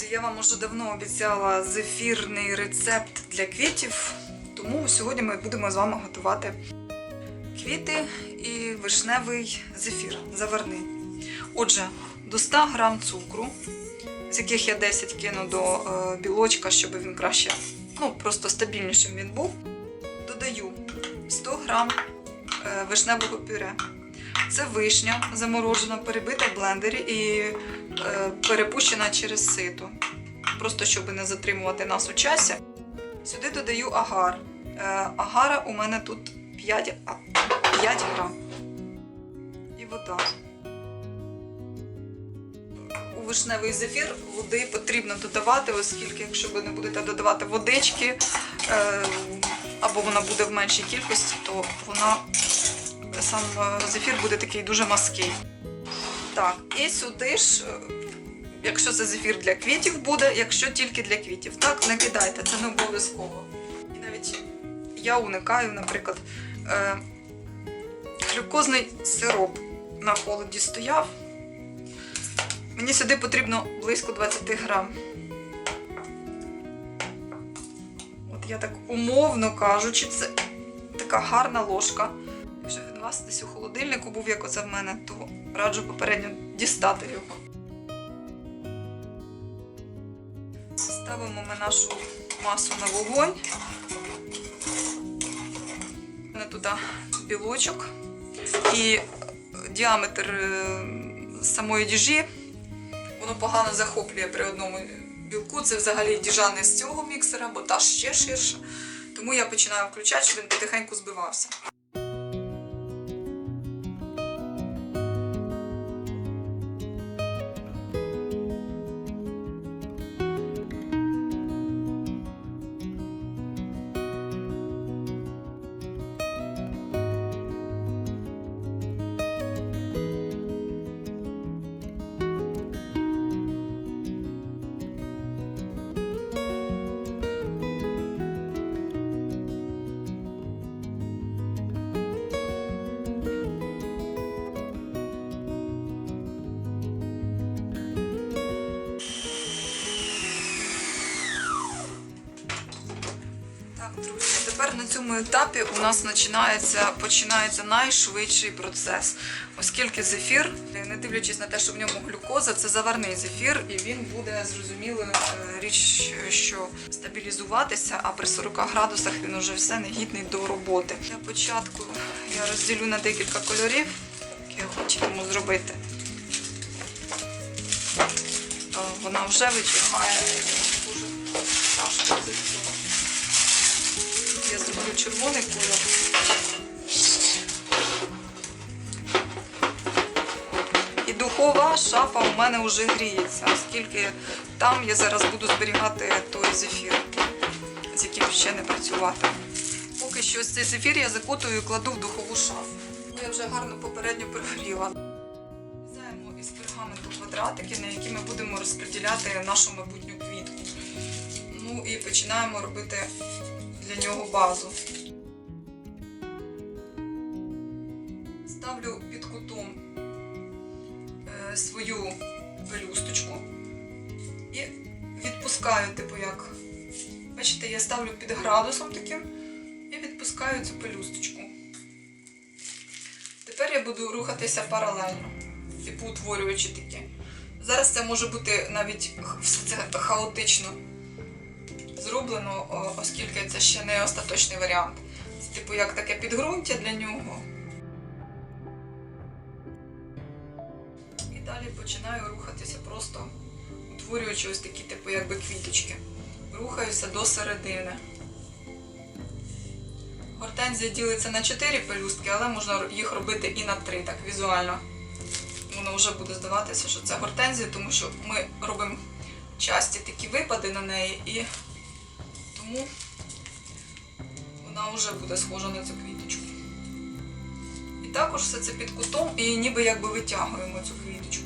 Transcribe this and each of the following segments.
Друзі, я вам уже давно обіцяла зефірний рецепт для квітів, тому сьогодні ми будемо з вами готувати квіти і вишневий зефір заварний. Отже, до 100 грам цукру, з яких я 10 кину до е, білочка, щоб він краще, ну просто стабільнішим він був. Додаю 100 грам е, вишневого пюре. Це вишня заморожена, перебита в блендері і е, перепущена через сито. Просто щоб не затримувати нас у часі. Сюди додаю агар. Е, агара у мене тут 5, 5 грам. І вода. У вишневий зефір води потрібно додавати, оскільки, якщо ви не будете додавати водички, е, або вона буде в меншій кількості, то вона сам е, зефір буде такий дуже маский. Так, і сюди ж, е, якщо це зефір для квітів буде, якщо тільки для квітів. Так, не кидайте, це не обов'язково. І навіть я уникаю, наприклад, е, глюкозний сироп на холоді стояв. Мені сюди потрібно близько 20 грам. От я так умовно кажучи, це така гарна ложка. Вас десь у холодильнику був, як оце в мене, то раджу попередньо дістати його. Ставимо ми нашу масу на вогонь. Мене туди білочок і діаметр е, самої діжі. Воно погано захоплює при одному білку. Це взагалі діжа не з цього міксера, бо та ще ширша. Тому я починаю включати, щоб він потихеньку збивався. Друзі, тепер на цьому етапі у нас починається, починається найшвидший процес, оскільки зефір, не дивлячись на те, що в ньому глюкоза, це заварний зефір, і він буде зрозуміло е, річ, що стабілізуватися, а при 40 градусах він уже все не гідний до роботи. Для початку я розділю на декілька кольорів, які я хочемо зробити. Е, Вона вже витягає дуже тяжко зроблю червоний кольор. І духова шафа у мене вже гріється, оскільки там я зараз буду зберігати той зефір, з яким ще не працювати. Поки що цей зефір я закутую і кладу в духову шафу. Я вже гарно попередньо прогріла. Вирізаємо із пергаменту квадратики, на які ми будемо розподіляти нашу майбутню квітку. Ну і починаємо робити для нього базу. Ставлю під кутом е, свою пелюсточку і відпускаю, типу як. Бачите, я ставлю під градусом таким і відпускаю цю пелюсточку. Тепер я буду рухатися паралельно, типу утворюючи таке. Зараз це може бути навіть все це хаотично зроблено, оскільки це ще не остаточний варіант. Це типу як таке підґрунтя для нього. І далі починаю рухатися просто утворюючи ось такі, типу, якби квіточки. Рухаюся до середини. Гортензія ділиться на 4 пелюстки, але можна їх робити і на 3, так візуально. Воно вже буде здаватися, що це гортензія, тому що ми робимо часті такі випади на неї і тому вона вже буде схожа на цю квіточку. І також все це під кутом і ніби якби витягуємо цю квіточку.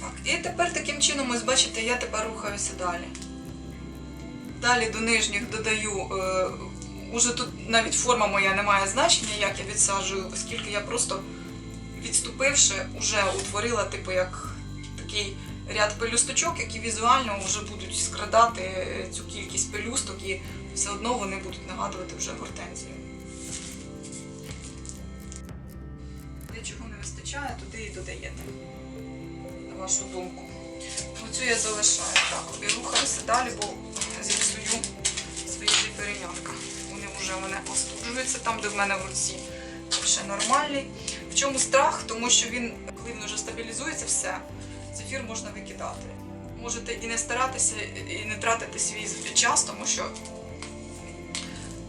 Так, і тепер таким чином, ось бачите, я тепер рухаюся далі. Далі до нижніх додаю, е, уже тут навіть форма моя не має значення, як я відсаджую, оскільки я просто відступивши, вже утворила, типу, як такий ряд пелюсточок, які візуально вже будуть скрадати е, цю кількість пелюсток, і все одно вони будуть нагадувати вже гортензію. Де чого не вистачає, туди і додаєте. На вашу думку. Оцю я залишаю так. І рухаюся далі, бо зіпсую свої дві перенятка. Вони вже мене остуджуються там, де в мене в руці ще нормальний. В чому страх? Тому що він, коли він вже стабілізується, все, зефір можна викидати. Можете і не старатися, і не тратити свій час, тому що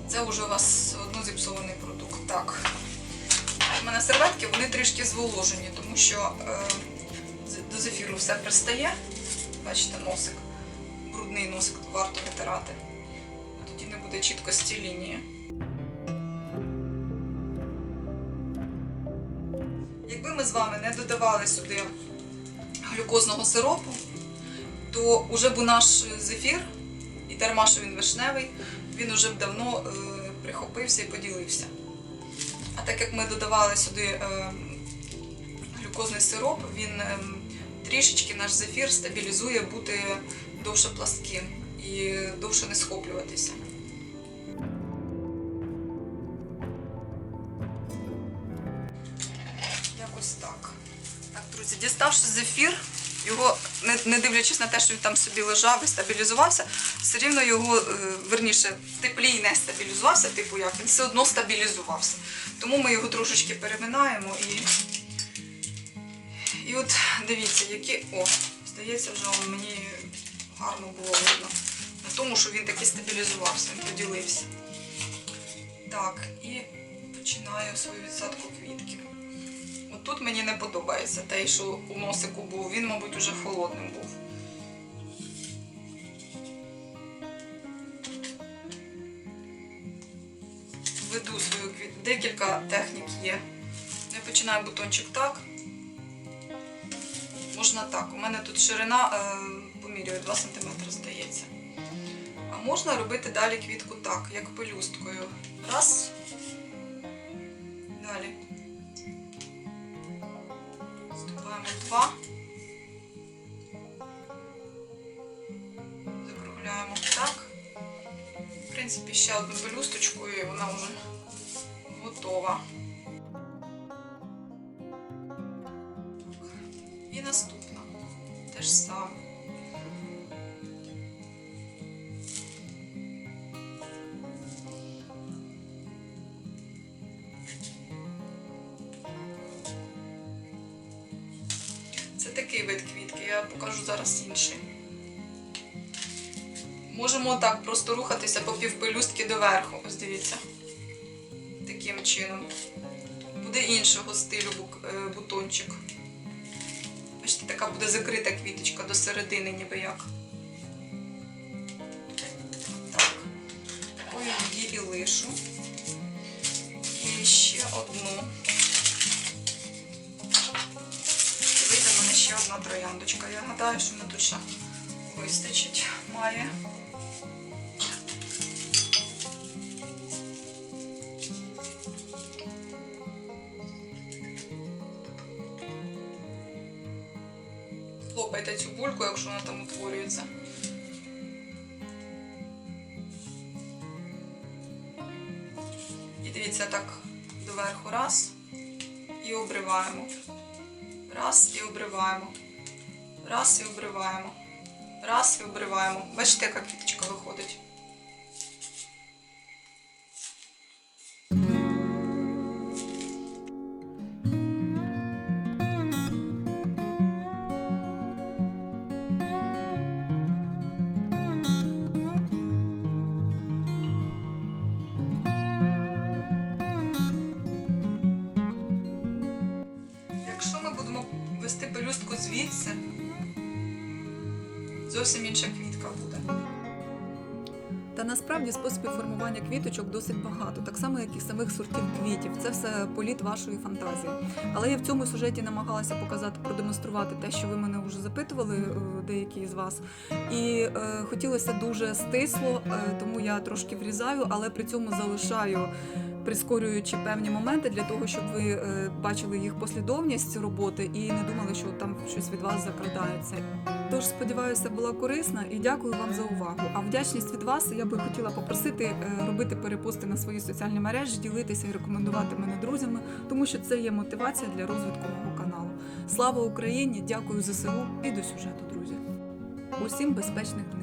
це вже у вас одно зіпсований продукт. Так. У мене серветки, вони трішки зволожені, тому що е, до зефіру все пристає. Бачите, носик. Брудний носик варто витирати. Тоді не буде чіткості лінії. Якби ми з вами не додавали сюди глюкозного сиропу, то вже б наш зефір, і дарма, що він вишневий, він уже б давно е, прихопився і поділився. А так як ми додавали сюди е, глюкозний сироп, він е, трішечки наш зефір стабілізує бути довше пластким і довше не схоплюватися. Якось так. Друзі, діставши зефір, його, не, дивлячись на те, що він там собі лежав і стабілізувався, все рівно його, е, верніше, в теплі не стабілізувався, типу як, він все одно стабілізувався. Тому ми його трошечки переминаємо і. І от дивіться, які. О, здається, вже мені гарно було видно. На тому, що він таки стабілізувався, він поділився. Так, і починаю свою відсадку квітки. Тут мені не подобається те, що у носику був. Він, мабуть, уже холодним був. Веду свою квітку. Декілька технік є. Я починаю бутончик так. Можна так. У мене тут ширина помірюю 2 см, здається. А можна робити далі квітку так, як пелюсткою. Раз. Далі. Ступаємо два. Закругляємо так. В принципі, ще одну пелюсточку і вона вже готова. І наступна. Те ж саме. Я покажу зараз інший. Можемо так просто рухатися по півпелюстки доверху. Ось дивіться. Таким чином. Буде іншого стилю е, бутончик. Бачите, така буде закрита квіточка до середини, ніби як. Так. Такою її і лишу. І ще одну. Ще одна трояндочка. Я гадаю, що тут ще вистачить. Має. Хлопайте цю бульку, якщо вона там утворюється. І дивіться так доверху раз і обриваємо. Раз і обриваємо. Раз і обриваємо. Раз і обриваємо. Бачите, яка квіточка виходить. Зовсім інша квітка буде. Та насправді способів формування квіточок досить багато, так само, як і самих сортів квітів. Це все політ вашої фантазії. Але я в цьому сюжеті намагалася показати, продемонструвати те, що ви мене вже запитували, е, деякі з вас. І е, хотілося дуже стисло, е, тому я трошки врізаю, але при цьому залишаю прискорюючи певні моменти для того, щоб ви е, бачили їх послідовність роботи і не думали, що там щось від вас закрадається. Тож сподіваюся, була корисна і дякую вам за увагу. А вдячність від вас я би хотіла попросити е, робити перепости на свої соціальні мережі, ділитися і рекомендувати мене друзями, тому що це є мотивація для розвитку мого каналу. Слава Україні! Дякую ЗСУ і до сюжету, друзі. Усім безпечних днів.